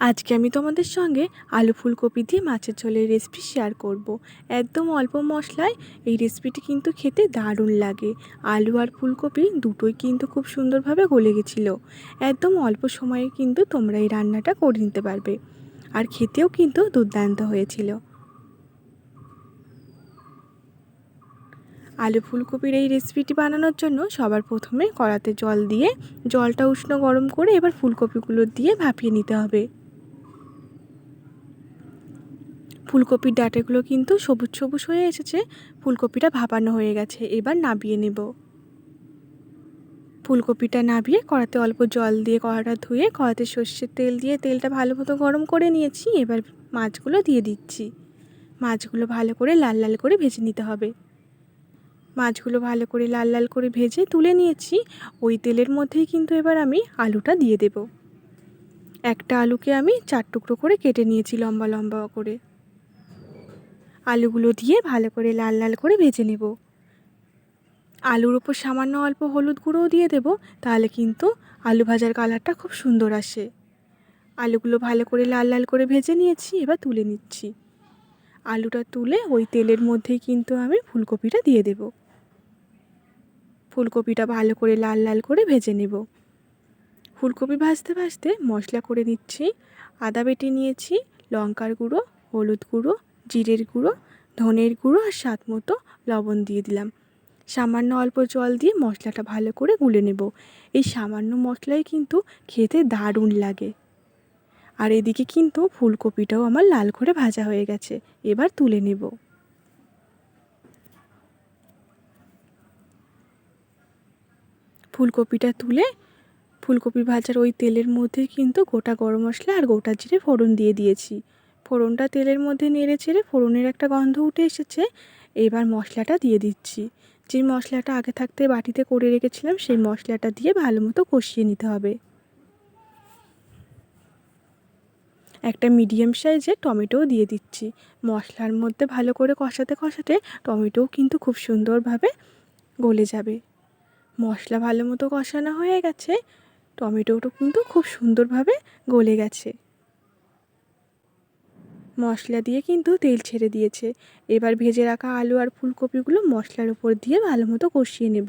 আজকে আমি তোমাদের সঙ্গে আলু ফুলকপি দিয়ে মাছের ঝোলের রেসিপি শেয়ার করব। একদম অল্প মশলায় এই রেসিপিটি কিন্তু খেতে দারুণ লাগে। আলু আর ফুলকপি দুটোই কিন্তু খুব সুন্দরভাবে গলে গেছিল। একদম অল্প সময়ে কিন্তু তোমরা এই রান্নাটা করে নিতে পারবে। আর খেতেও কিন্তু দুর্দান্ত হয়েছিল। আলু ফুলকপির এই রেসিপিটি বানানোর জন্য সবার প্রথমে কড়াতে জল দিয়ে জলটা উষ্ণ গরম করে এবার ফুলকপিগুলো দিয়ে ভাপিয়ে নিতে হবে। ফুলকপির ডাঁটাগুলো কিন্তু সবুজ সবুজ হয়ে এসেছে, ফুলকপিটা ভাপানো হয়ে গেছে, এবার নাবিয়ে নেব। ফুলকপিটা নাবিয়ে কড়াতে অল্প জল দিয়ে কড়াটা ধুয়ে, কড়াতে সর্ষের তেল দিয়ে তেলটা ভালো মতো গরম করে নিয়েছি, এবার মাছগুলো দিয়ে দিচ্ছি। মাছগুলো ভালো করে লাল লাল করে ভেজে নিতে হবে। মাছগুলো ভালো করে লাল লাল করে ভেজে তুলে নিয়েছি, ওই তেলের মধ্যেই কিন্তু এবার আমি আলুটা দিয়ে দেব। একটা আলুকে আমি চার টুকরো করে কেটে নিয়েছি লম্বা লম্বা করে। আলুগুলো দিয়ে ভালো করে লাল লাল করে ভেজে নেব। আলুর ওপর সামান্য অল্প হলুদ গুঁড়োও দিয়ে দেব, তাহলে কিন্তু আলু ভাজার কালারটা খুব সুন্দর আসে। আলুগুলো ভালো করে লাল লাল করে ভেজে নিয়েছি, এবার তুলে নিচ্ছি। আলুটা তুলে ওই তেলের মধ্যেই কিন্তু আমি ফুলকপিটা দিয়ে দেব। ফুলকপিটা ভালো করে লাল লাল করে ভেজে নেব। ফুলকপি ভাজতে ভাজতে মশলা করে নিচ্ছি, আদা বেটে নিয়েছি, লঙ্কার গুঁড়ো, হলুদ গুঁড়ো জিরের গুঁড়ো, ধনের গুঁড়ো আর স্বাদ মতো লবণ দিয়ে দিলাম। সামান্য অল্প জল দিয়ে মশলাটা ভালো করে গুলে নেব। এই সামান্য মশলাই কিন্তু খেতে দারুণ লাগে। আর এদিকে কিন্তু ফুলকপিটাও আমার লাল করে ভাজা হয়ে গেছে, এবার তুলে নেব। ফুলকপিটা তুলে ফুলকপি ভাজার ওই তেলের মধ্যে কিন্তু গোটা গরম মশলা আর গোটা জিরে ফোড়ন দিয়ে দিয়েছি। ফোড়নটা তেলের মধ্যে নেড়ে চেড়ে ফোড়নের একটা গন্ধ উঠে এসেছে। এবার মশলাটা দিয়ে দিচ্ছি। যে মশলাটা আগে থাকতে বাটিতে করে রেখেছিলাম, সেই মশলাটা দিয়ে ভালো মতো কষিয়ে নিতে হবে। একটা মিডিয়াম সাইজে টমেটোও দিয়ে দিচ্ছি। মশলার মধ্যে ভালো করে কষাতে কষাতে টমেটোও কিন্তু খুব সুন্দরভাবে গলে যাবে। মশলা ভালো মতো কষানো হয়ে গেছে। টমেটোটা কিন্তু খুব সুন্দরভাবে গলে গেছে। মশলা দিয়ে কিন্তু তেল ছেড়ে দিয়েছে। এবার ভেজে রাখা আলু আর ফুলকপিগুলো মশলার উপর দিয়ে ভালো মতো কষিয়ে নেব।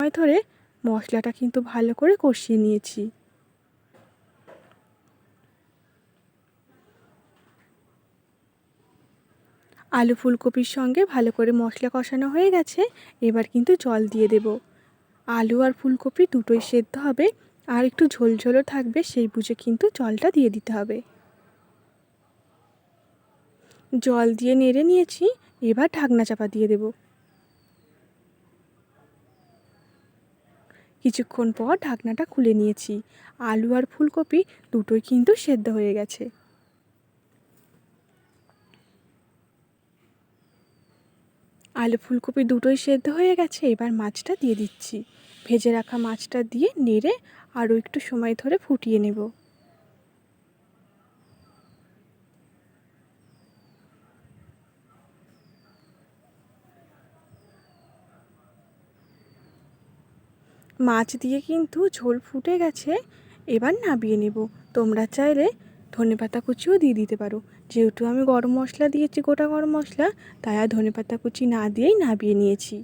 সময় ধরে মশলাটা কিন্তু ভালো করে কষিয়ে নিয়েছি। আলু ফুলকপির সঙ্গে ভালো করে মশলা কষানো হয়ে গেছে, এবার কিন্তু জল দিয়ে দেব। আলু আর ফুলকপি দুটোই সেদ্ধ হবে, আর একটু ঝোলঝোলও থাকবে, সেই বুঝে কিন্তু জলটা দিয়ে দিতে হবে। জল দিয়ে নেড়ে নিয়েছি, এবার ঢাকনা চাপা দিয়ে দেব। কিছুক্ষণ পর ঢাকনাটা খুলে নিয়েছি। আলু আর ফুলকপি দুটোই কিন্তু সেদ্ধ হয়ে গেছে। আলু ফুলকপি দুটোই সেদ্ধ হয়ে গেছে, এবার মাছটা দিয়ে দিচ্ছি। ভেজে রাখা মাছটা দিয়ে নেড়ে আরও একটু সময় ধরে ফুটিয়ে নেব। মাছ দিয়ে কিন্তু ঝোল ফুটে গেছে, এবার নাবিয়ে নেব। তোমরা চাইলে ধনে পাতা কুচিও দিয়ে দিতে পারো। যেহেতু আমি গরম মশলা দিয়েছি, গোটা গরম মশলা, তাই আর ধনে পাতা কুচি না দিয়েই নাবিয়ে নিয়েছি।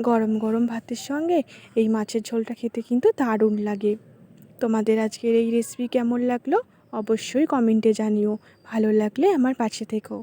গরম গরম ভাতের সঙ্গে এই মাছের ঝোলটা খেতে কিন্তু দারুণ লাগে। তোমাদের আজকের এই রেসিপি কেমন লাগল? অবশ্যই কমেন্টে জানিও। ভালো লাগলে আমার পাশে থেকো।